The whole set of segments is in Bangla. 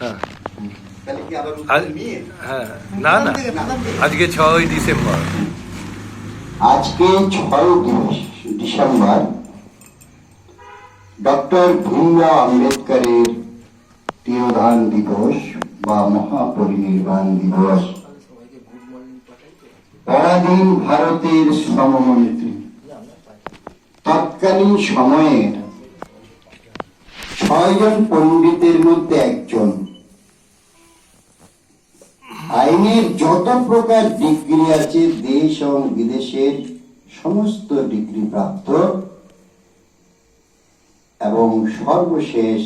হ্যাঁ। হ্যাঁ। না না। আজকে ছয় ডিসেম্বর। আজকে ছয় ডিসেম্বর ডক্টর ভীমরাও আম্বেদকরের তিরোধান দিবস বা মহাপরিনির্বাণ দিবস। পরাধীন ভারতের শ্রমমন্ত্রী তৎকালীন সময়ের ছয়জন পণ্ডিতের মধ্যে একজন। আইনের যত প্রকার ডিগ্রি আছে, দেশ এবং বিদেশের সমস্ত ডিগ্রি প্রাপ্ত, এবং সর্বশেষ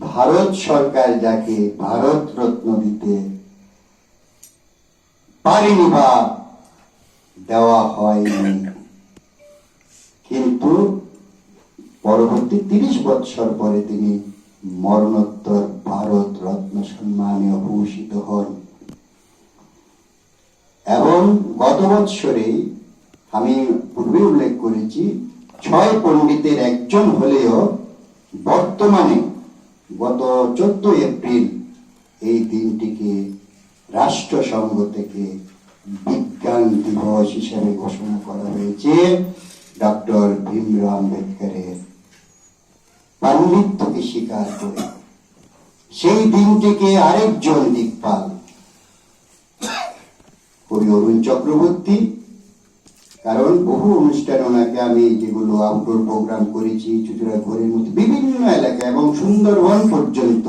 ভারত সরকার যাকে ভারত রত্ন দিতে পারেনি বা দেওয়া হয়নি। কিন্তু পরবর্তী তিরিশ বৎসর পরে তিনি মরণোত্তর ভারত রত্ন সম্মানে ভূষিত হন। এবং গত বৎসরেই আমি পূর্বে উল্লেখ করেছি, ছয় পণ্ডিতের একজন হলেও বর্তমানে গত চোদ্দ এপ্রিল এই দিনটিকে রাষ্ট্রসংঘ থেকে বিজ্ঞান দিবস হিসেবে ঘোষণা করা হয়েছে। ডক্টর ভীমরাও আম্বেদকরের পাণ্ডিত্যকে স্বীকার করে। সেই দিনটিকে আরেকজন দিকপাল। কবি অরুণ চক্রবর্তী, কারণ বহু অনুষ্ঠান ওনাকে আমি যেগুলো আউটডোর প্রোগ্রাম করেছি, চুচুড়া ঘরের মধ্যে বিভিন্ন এলাকা এবং সুন্দরবন পর্যন্ত,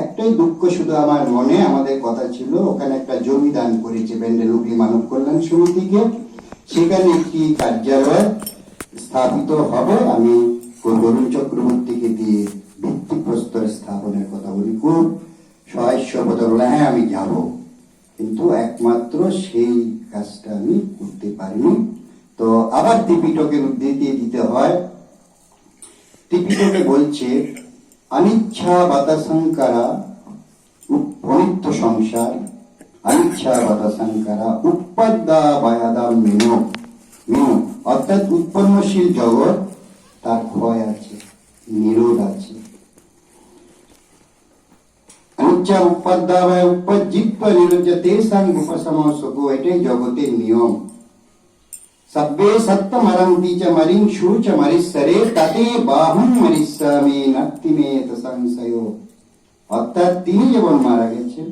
একটাই দুঃখ শুধু আমার মনে, আমাদের কথা ছিল, ওখানে একটা জমি দান করেছে ব্যান্ডেল হুগলি মানব কল্যাণ সমিতিকে। সেখানে একটি কার্যালয় স্থাপিত হবে, আমি অরুণ চক্রবর্তীকে দিয়ে ভিত্তিপ্রস্তর স্থাপনের কথা বলি, খুব সর্বদা বলে হ্যাঁ আমি যাব। কিন্তু একমাত্র সেই কাজটা আমি করতে পারিনি। তো আবার ত্রিপিটকের উদ্ধৃতি দিতে হয়। ত্রিপিটকে বলছে, অনিচ্ছা বাতাসংকারা অনিত্য সংসার, অনিচ্ছা বাতাসংকারা উৎপাদা বায়াদা মেনু। মেনু, অর্থাৎ উৎপন্নশীল জগৎ তার ক্ষয় আছে, নিরোধ আছে। জগতের নিয়ম। সব্বে সত্য মরন্তি চ মরিং শু চ মরিসরে অর্থাৎ তিনি যেমন মারা গেছেন,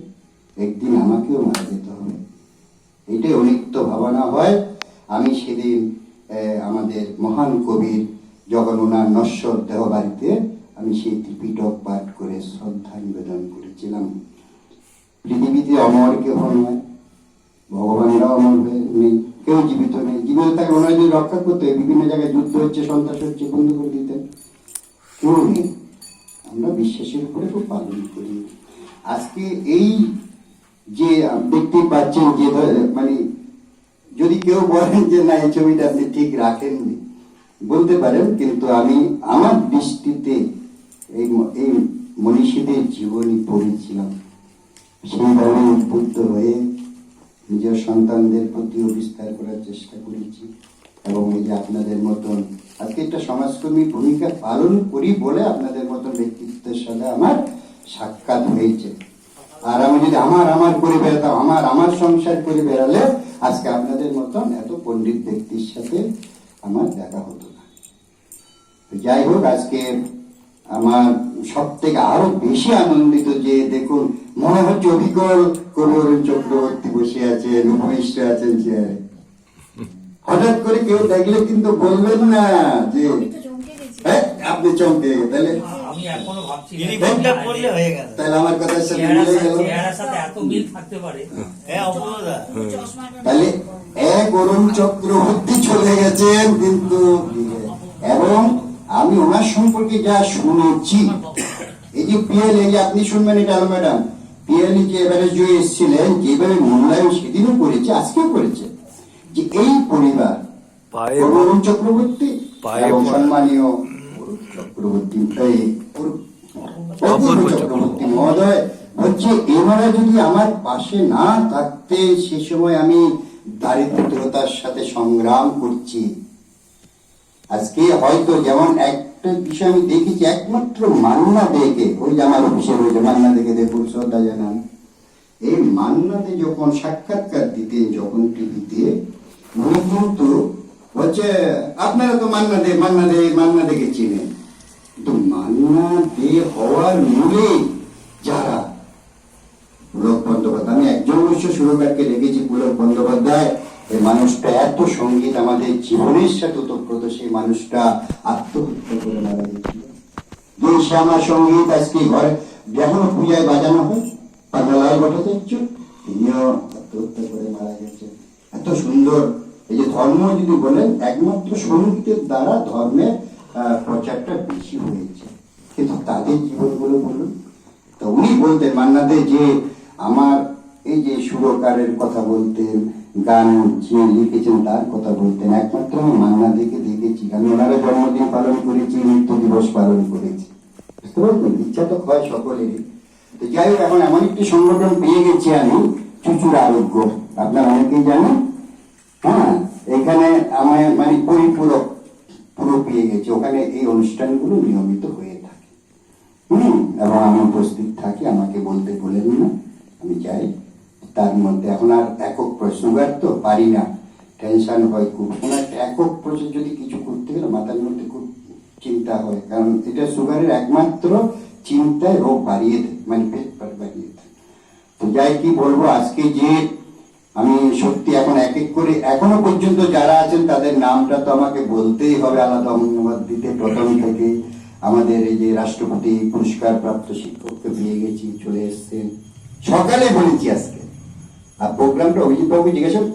একদিন আমাকেও মারা যেতে হবে। এটাই অনিত্য ভাবনা হয়। আমি সেদিন আমাদের মহান কবির যখন ওনার নশ্বর দেহ বাড়িতে আমি সেই ত্রিপিটক পাঠ করে শ্রদ্ধা নিবেদন করেছিলাম। পৃথিবীতে অমর কেহ নয়, ভগবানেরা অমর হয়ে নেই, কেউ জীবিত নেই। জীবিত তাকে ওনারা যদি রক্ষা করতে বিভিন্ন জায়গায় যুদ্ধ হচ্ছে, সন্ত্রাস হচ্ছে, বন্ধ করে দিতেন কেউ নেই। আমরা বিশ্বাসের উপরে খুব পালন করি। আজকে এই যে দেখতে পাচ্ছেন যে মানে যদি কেউ বলেন যে, না, এই ছবিটা আপনি ঠিক রাখেননি। বলতে পারেন, কিন্তু আমি আমার দৃষ্টিতে এই এই মনীষীদের জীবনী পড়েছিলাম। সেইভাবে উদ্বুদ্ধ হয়ে নিজের সন্তানদের প্রতিও বিস্তার করার চেষ্টা করেছি এবং এই যে আপনাদের মতন, আজকে একটা সমাজকর্মী ভূমিকা পালন করি বলে আপনাদের মতন ব্যক্তিত্বের সাথে আমার সাক্ষাৎ হয়েছে। আর আমি যদি আমার আমার করে বেড়াতাম, আমার আমার সংসার করে বেড়ালে আজকে আপনাদের মতন এত পণ্ডিত ব্যক্তির সাথে আমার দেখা হতো না। যাই হোক আজকে আমার সব থেকে আরও বেশি আনন্দিত যে দেখুন মনে হচ্ছে অভিজ্ঞল কবি অরুণ চক্রবর্তী বসে আছেন উপমিশ্র আছেন চেয়ারে হঠাৎ করে কেউ দেখলে কিন্তু বলবেন না যে হ্যাঁ, আপনি চমকে। তাহলে এখনও ভাবছি হয়ে গেল। তাহলে আমার কথার সাথে মিলে গেল। সাথে এত মিল থাকতে পারে। হ্যাঁ অপরাধা তাহলে এক অরুণ চক্রবর্তী চলে গেছেন কিন্তু এবং আমি ওনার সম্পর্কে যা শুনেছি এই যে পিএল এই যে আপনি শুনবেন এটা ম্যাডাম পিএল যে এবারে যে এসেছিলেন যেভাবে মূল্যায়ন সেদিনও করেছে আজকেও করেছে। যে এই পরিবার পায়ে অরুণ চক্রবর্তী পায়ে এবং সম্মানীয় চক্রবর্তী দারিদ্রতার সাথে সংগ্রাম করছি। আজকে হয়তো যেমন একটা বিষয় আমি দেখেছি, একমাত্র মান্না দেখে, ওই যে আমার অফিসে রয়েছে মান্না দেখে দেখুন, শ্রদ্ধা জানান। এই মান্নাতে যখন সাক্ষাৎকার দিতেন, যখন টিভিতে, উনি কিন্তু হচ্ছে আপনারা তো মান্না দে মান্না দে, মান্না দেখে চিনেন। কিন্তু মান্না দে হওয়ার মূলে যারা পুলক বন্দ্যোপাধ্যায়, আমি একজন অবশ্য সুরকারকে দেখেছি পুলক বন্দ্যোপাধ্যায়। এই মানুষটা এত সংগীত আমাদের জীবনের সাথে ওতপ্রোত, সেই মানুষটা আত্মহত্যা করে মারা গেছিল যে শ্যামা সংগীত আজকে ঘরে এখনও পূজায় বাজানো হয় পান্নালাল ভট্টাচার্য, তিনিও আত্মহত্যা করে মারা গেছেন এত সুন্দর, এই যে ধর্ম যদি বলেন, একমাত্র সঙ্গীতের দ্বারা ধর্মের প্রচারটা বেশি হয়েছে। কিন্তু তাদের জীবনগুলো বলুন, তা উনি বলতেন মান্নাদে যে আমার এই যে সুরকারের কথা বলতেন, গান যে লিখেছেন তার কথা বলতেন, একমাত্র আমি মান্নাদেকে দেখেছি। আমি ওনারা জন্মদিন পালন করেছি মৃত্যু দিবস পালন করেছি। বুঝতে ইচ্ছা তো হয় সকলেরই। তো যাই হোক, এখন এমন একটি সংগঠন পেয়ে গেছি আমি চুচুর আরোগ্য। আপনারা অনেকেই জানেন? হ্যাঁ এখানে আমার মানে পরিপূরক পুরো পেয়ে গেছে ওখানে এই অনুষ্ঠানগুলো নিয়মিত হয়ে থাকে। হুম, এবং আমি উপস্থিত থাকি, আমাকে বলতে বলেন না, আমি যাই। তার মধ্যে এখন আর একক সুগার তো পারি না। টেনশন হয় খুব। ওনার একক প্রশ্ন যদি কিছু করতে গেলে মাথার মধ্যে খুব চিন্তা হয়, কারণ এটা সুগারের একমাত্র চিন্তায় রোগ বাড়িয়ে দেয় মানে পেট বাড়িয়ে দেয়। তো যাই কি বলব, আজকে যে আমি সত্যি এখন এক এক করে এখনও পর্যন্ত যারা আছেন, তাদের নামটা তো আমাকে বলতেই হবে আলাদা ধন্যবাদ দিতে প্রথম থেকে। আমাদের এই যে রাষ্ট্রপতি পুরস্কার প্রাপ্ত শিক্ষককে পেয়ে গেছি, চলে এসছেন। সকালে বলেছি আজকে। আর প্রোগ্রামটা অভিজিৎ বাবু জিজ্ঞাসা